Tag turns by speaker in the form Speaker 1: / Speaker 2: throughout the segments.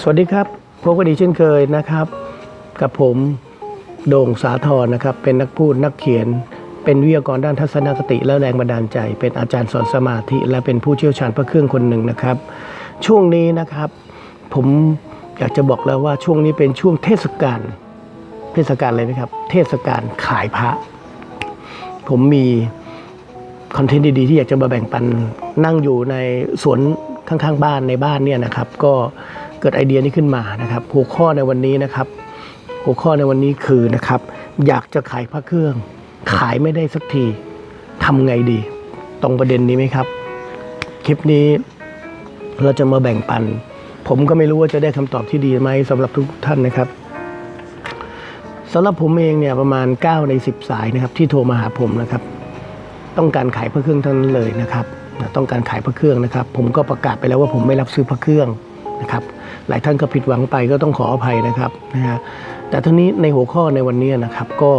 Speaker 1: สวัสดีครับพบกันอีกเช่นเคยนะครับ กับผมโด่งสาธรนะครับ เป็นนักพูดนักเขียน เป็นวิทยากรด้านทัศนคติ และแรงบันดาลใจ เป็นอาจารย์สอนสมาธิ และเป็นผู้เชี่ยวชาญพระเครื่องคนหนึ่งนะครับ ช่วงนี้นะครับ ผมอยากจะบอกแล้วว่าช่วงนี้เป็นช่วงเทศกาลเทศกาลอะไรไหมครับ เทศกาลขายพระ ผมมีคอนเทนต์ดีๆที่อยากจะมาแบ่งปันนั่งอยู่ในสวนข้างๆ บ้านในบ้านเนี่ยนะครับ ก็ เกิดไอเดียนี้ขึ้นมานะครับหัวข้อในวันนี้นะครับ หัวข้อในวันนี้คือนะครับ อยากจะขายพระเครื่อง ขายไม่ได้สักทีทำไงดี ตรงประเด็นนี้ไหมครับ คลิปนี้เราจะมาแบ่งปัน ผมก็ไม่รู้ว่าจะได้คำตอบที่ดีไหมสำหรับทุกท่านนะครับสำหรับผมเองเนี่ยประมาณ 9 ใน 10 สายนะครับที่โทรมาหาผมนะครับ ต้องการขายพระเครื่องเท่านั้นเลยนะครับ ต้องการขายพระเครื่องนะครับ ผมก็ประกาศไปแล้วว่าผมไม่รับซื้อพระเครื่อง นะครับ หลายท่านก็ผิดหวังไปก็ต้องขออภัยนะครับนะฮะแต่ทั้งนี้ในหัวข้อในวันนี้นะครับก็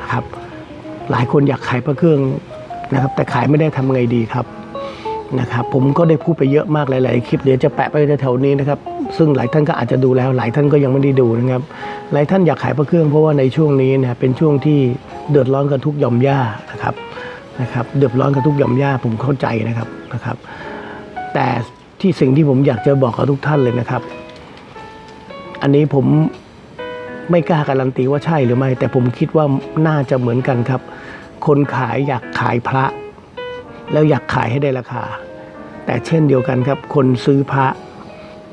Speaker 1: นะครับหลายคนอยากขายพระเครื่องนะครับ แต่ขายไม่ได้ทำไงดีครับนะครับผมก็ได้พูดไปเยอะมากหลาย ๆ คลิปเดี๋ยวจะแปะไปแถวๆนี้นะครับ ซึ่งหลายท่านก็อาจจะดูแล้ว หลายท่านก็ยังไม่ได้ดูนะครับ หลายท่านอยากขายพระเครื่องเพราะว่าในช่วงนี้เนะเป็นช่วงที่เดือดร้อนกันทุกหย่อมย่านะครับนะครับ เดือดร้อนกับทุกหย่อมย่าผมเข้าใจนะครับนะครับ แต่ ที่สิ่งที่ผมอยากจะบอกกับทุกท่านเลยนะครับ อันนี้ผมไม่กล้าการันตีว่าใช่หรือไม่ แต่ผมคิดว่าน่าจะเหมือนกันครับ คนขายอยากขายพระ แล้วอยากขายให้ได้ราคา แต่เช่นเดียวกันครับ คนซื้อพระ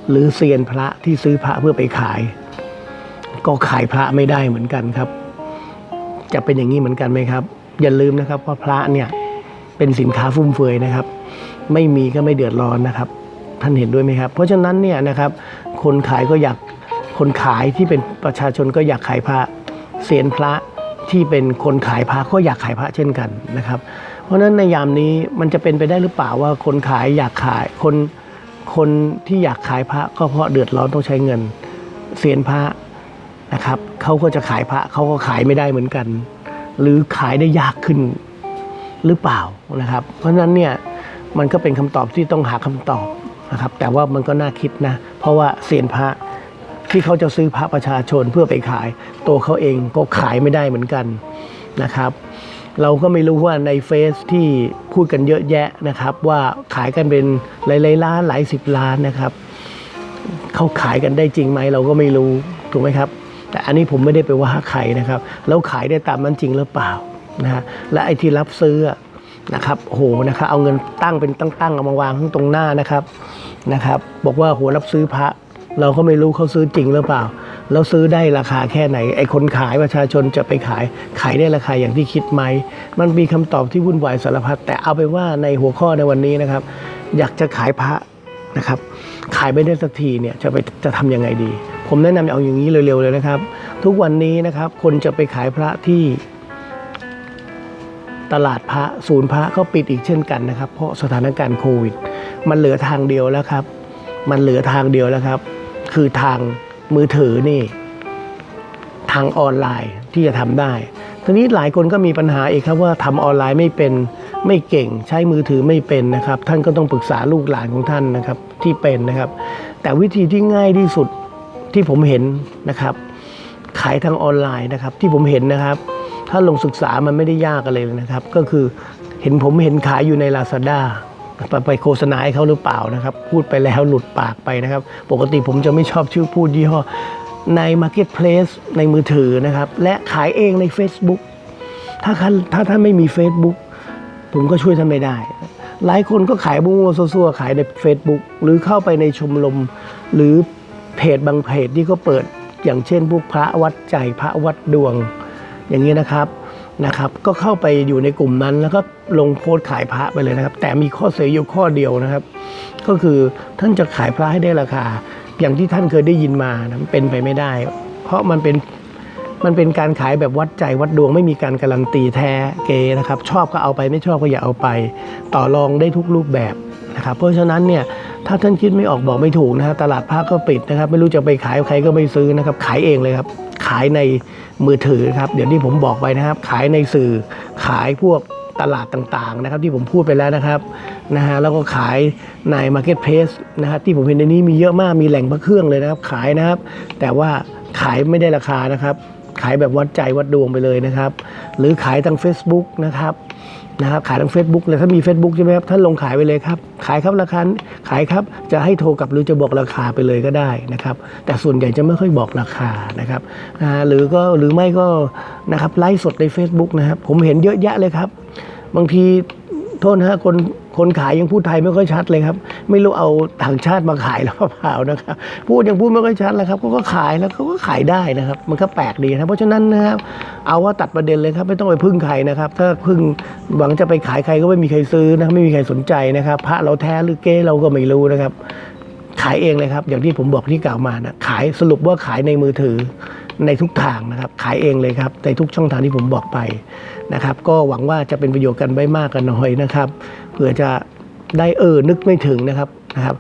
Speaker 1: หรือเซียนพระที่ซื้อพระเพื่อไปขาย ก็ขายพระไม่ได้เหมือนกันครับ จะเป็นอย่างนี้เหมือนกันไหมครับ อย่าลืมนะครับว่าพระเนี่ยเป็นสินค้าฟุ่มเฟือยนะครับ ไม่มีก็ไม่เดือดร้อนนะครับ ท่านเห็นด้วยไหมครับ เพราะฉะนั้นเนี่ยนะครับคนขายก็อยากคนขายที่เป็นประชาชนก็อยากขายพระเสียนพระที่เป็นคนขายพระก็อยากขายพระเช่นกันนะครับ เพราะฉะนั้นในยามนี้มันจะเป็นไปได้หรือเปล่าว่าคนขายอยากขายคนคนที่อยากขายพระก็เพราะเดือดร้อนต้องใช้เงินเสียนพระนะครับเขาก็จะขายพระเขาก็ขายไม่ได้เหมือนกัน หรือขายได้ยากขึ้นหรือเปล่านะครับ เพราะฉะนั้นเนี่ยมันก็เป็นคำตอบที่ต้องหาคำตอบ นะครับแต่ว่ามันก็น่าคิดนะ เพราะว่าเซียนพระที่เขาจะซื้อพระประชาชนเพื่อไปขาย ตัวเขาเองก็ขายไม่ได้เหมือนกันนะครับ เราก็ไม่รู้ว่าในเฟซที่พูดกันเยอะแยะนะครับ ว่าขายกันเป็นหลายๆล้านหลายสิบล้านนะครับเขาขายกันได้จริงไหมเราก็ไม่รู้ถูกไหมครับ แต่อันนี้ผมไม่ได้ไปว่าใครนะครับ แล้วขายได้ตามนั้นจริงหรือเปล่านะฮะและไอ้ที่รับซื้อ นะครับโหนะครับเอาเงินตั้งเป็นตั้งๆเอามาวางข้างตรงหน้านะครับนะครับ บอกว่าโหรับซื้อพระ เราก็ไม่รู้เขาซื้อจริงหรือเปล่า แล้วซื้อได้ราคาแค่ไหน ไอ้คนขายประชาชนจะไปขาย ขายได้ราคาอย่างที่คิดไหม มันมีคำตอบที่วุ่นวายสารพัดแต่เอาไปนว่าในหัวข้อในวันนี้นะครับ อยากจะขายพระนะครับ ขายไม่ได้สักทีเนี่ยจะไปจะทำยังไงดี ผมแนะนำเอาอย่างนี้เร็วๆเลยนะครับ ทุกวันนี้นะครับคนจะไปขายพระที่ ตลาดพระศูนย์พระก็ปิดอีกเช่นกันนะครับ เพราะสถานการณ์โควิด มันเหลือทางเดียวแล้วครับ มันเหลือทางเดียวแล้วครับ คือทางมือถือนี่ ทางออนไลน์ที่จะทำได้ทีนี้หลายคนก็มีปัญหาอีกครับว่าทำออนไลน์ไม่เป็นไม่เก่งใช้มือถือไม่เป็นนะครับ ท่านก็ต้องปรึกษาลูกหลานของท่านนะครับที่เป็นนะครับ แต่วิธีที่ง่ายที่สุดที่ผมเห็นนะครับ ขายทางออนไลน์นะครับ ที่ผมเห็นนะครับ ถ้าลงศึกษามันไม่ได้ยากอะไรเลยนะครับ ก็คือเห็นผมเห็นขายอยู่ใน Lazada ไปไปโฆษณาให้เขาหรือเปล่านะครับ พูดไปแล้วหลุดปากไปนะครับ ปกติผมจะไม่ชอบชื่อพูดยี่ห้อใน Marketplace ในมือถือนะครับ และขายเองใน Facebook ถ้าท่านถ้าท่านไม่มี Facebook ผมก็ช่วยท่านไม่ได้ หลายคนก็ขายมั่วๆซั่วๆขายใน Facebook หรือเข้าไปในชมรมหรือเพจบางเพจที่เขาเปิดอย่างเช่นพวกพระวัดใจพระวัดดวง อย่างนี้นะครับนะครับก็เข้าไปอยู่ในกลุ่มนั้นแล้วก็ลงโพสต์ขายพระไปเลยนะครับ แต่มีข้อเสียอยู่ข้อเดียวนะครับ ก็คือท่านจะขายพระให้ได้ราคา อย่างที่ท่านเคยได้ยินมานะเป็นไปไม่ได้ เพราะมันเป็นมันเป็นการขายแบบวัดใจวัดดวงไม่มีการการันตีแท้เกนะครับ ชอบก็เอาไปไม่ชอบก็อย่าเอาไป ต่อรองได้ทุกรูปแบบนะครับ เพราะฉะนั้นเนี่ยถ้าท่านคิดไม่ออกบอกไม่ถูกนะฮะตลาดผ้าก็ปิดนะครับ ไม่รู้จะไปขายใครก็ไม่ซื้อนะครับ ขายเองเลยครับ ขายในมือถือครับเดี๋ยวที่ผมบอกไปนะครับ ขายในสื่อขายพวกตลาดต่างๆนะครับที่ผมพูดไปแล้วนะครับนะฮะแล้วก็ขายใน Marketplace นะฮะที่ผมเห็นในนี้มีเยอะมากมีแหล่งพระเครื่องเลยนะครับ ขายนะครับ แต่ว่าขายไม่ได้ราคานะครับ ขายแบบวัดใจวัดดวงไปเลยนะครับ หรือขายทาง Facebook นะครับนะครับขายทาง Facebook เลยถ้ามี Facebook ใช่ไหมครับท่านลงขายไปเลยครับ ขายครับราคาขายครับจะให้โทรกลับหรือจะบอกราคาไปเลยก็ได้นะครับ แต่ส่วนใหญ่จะไม่ค่อยบอกราคานะครับอ่าหรือก็หรือไม่ก็นะครับไลฟ์สดใน Facebook นะครับ ผมเห็นเยอะแยะเลยครับ บางทีโทษนะฮะคนคนขายยังพูดไทยไม่ค่อยชัดเลยครับ ไม่รู้เอาต่างชาติมาขายแล้วเปล่านะครับพูดยังพูดไม่ค่อยชัดแล้วครับเขาก็ขายแล้วเขาก็ขายได้นะครับ มันก็แปลกดีนะเพราะฉะนั้นนะครับเอาว่าตัดประเด็นเลยครับ ไม่ต้องไปพึ่งใครนะครับ ถ้าพึ่งหวังจะไปขายใครก็ไม่มีใครซื้อนะไม่มีใครสนใจนะครับ พระเราแท้หรือเก้เราก็ไม่รู้นะครับ ขายเองเลยครับ อย่างที่ผมบอกที่กล่าวมานะขายสรุปว่าขายในมือถือในทุกทางนะครับ ขายเองเลยครับในทุกช่องทางที่ผมบอกไปนะครับ ก็หวังว่าจะเป็นประโยชน์กันไม่มากกันน้อยนะครับเผื่อจะ ได้เออนึกไม่ถึงนะครับนะครับ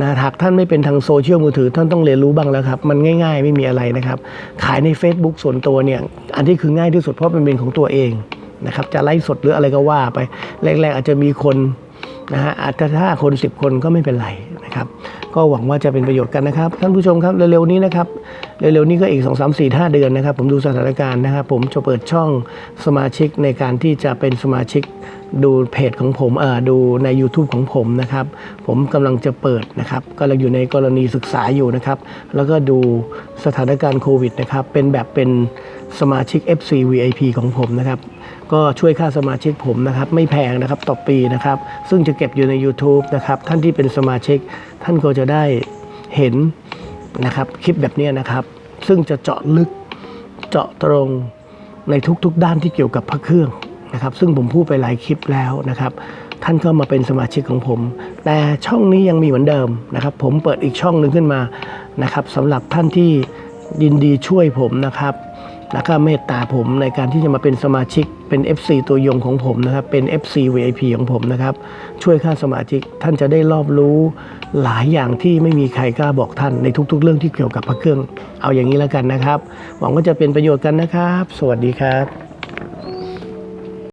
Speaker 1: นะหากท่านไม่เป็นทางโซเชียลมือถือท่านต้องเรียนรู้บ้างแล้วครับ มันง่าย ๆ ไม่มีอะไรนะครับ ขายใน Facebook ส่วนตัวเนี่ย อันที่คือง่ายที่สุดเพราะเป็นเป็นของตัวเองนะครับ จะไลฟ์สดหรืออะไรก็ว่าไป แรก ๆ อาจจะมีคนนะฮะอาจจะถ้าคน 10 คนก็ไม่เป็นไร ครับก็หวังว่าจะเป็นประโยชน์กันนะครับ ท่านผู้ชมครับเร็วๆนี้นะครับเร็วๆนี้ก็อีก 2 3 4 5 เดือนนะครับ ผมดูสถานการณ์นะครับ ผมจะเปิดช่องสมาชิกในการที่จะเป็นสมาชิกดูเพจของผมเอ่อดูใน YouTube ของผมนะครับ ผมกำลังจะเปิดนะครับกำลังอยู่ในกรณีศึกษาอยู่นะครับ แล้วก็ดูสถานการณ์โควิดนะครับ เป็นแบบเป็นสมาชิก FC VIP ของผมนะครับ ก็ช่วยค่าสมาชิกผมนะครับ ไม่แพงนะครับต่อปีนะครับ ซึ่งจะเก็บอยู่ใน YouTube นะครับ ท่านที่เป็นสมาชิก ท่านก็จะได้เห็นนะครับคลิปแบบนี้นะครับ ซึ่งจะเจาะลึกเจาะตรงในทุกๆ ด้านที่เกี่ยวกับพระเครื่องนะครับ ซึ่งผมพูดไปหลายคลิปแล้วนะครับ ท่านก็มาเป็นสมาชิกของผม แต่ช่องนี้ยังมีเหมือนเดิมนะครับ ผมเปิดอีกช่องหนึ่งขึ้นมานะครับสำหรับท่านที่ยินดีช่วยผมนะครับ แล้วก็เมตตาผมในการที่จะมาเป็นสมาชิกเป็น FC ตัวยงของผมนะครับ เป็น FC VIP ของผมนะครับ ช่วยค่าสมาชิกท่านจะได้รอบรู้หลายอย่างที่ไม่มีใครกล้าบอกท่านในทุกๆ เรื่องที่เกี่ยวกับพระเครื่อง เอาอย่างนี้แล้วกันนะครับ หวังว่าจะเป็นประโยชน์กันนะครับ สวัสดีครับ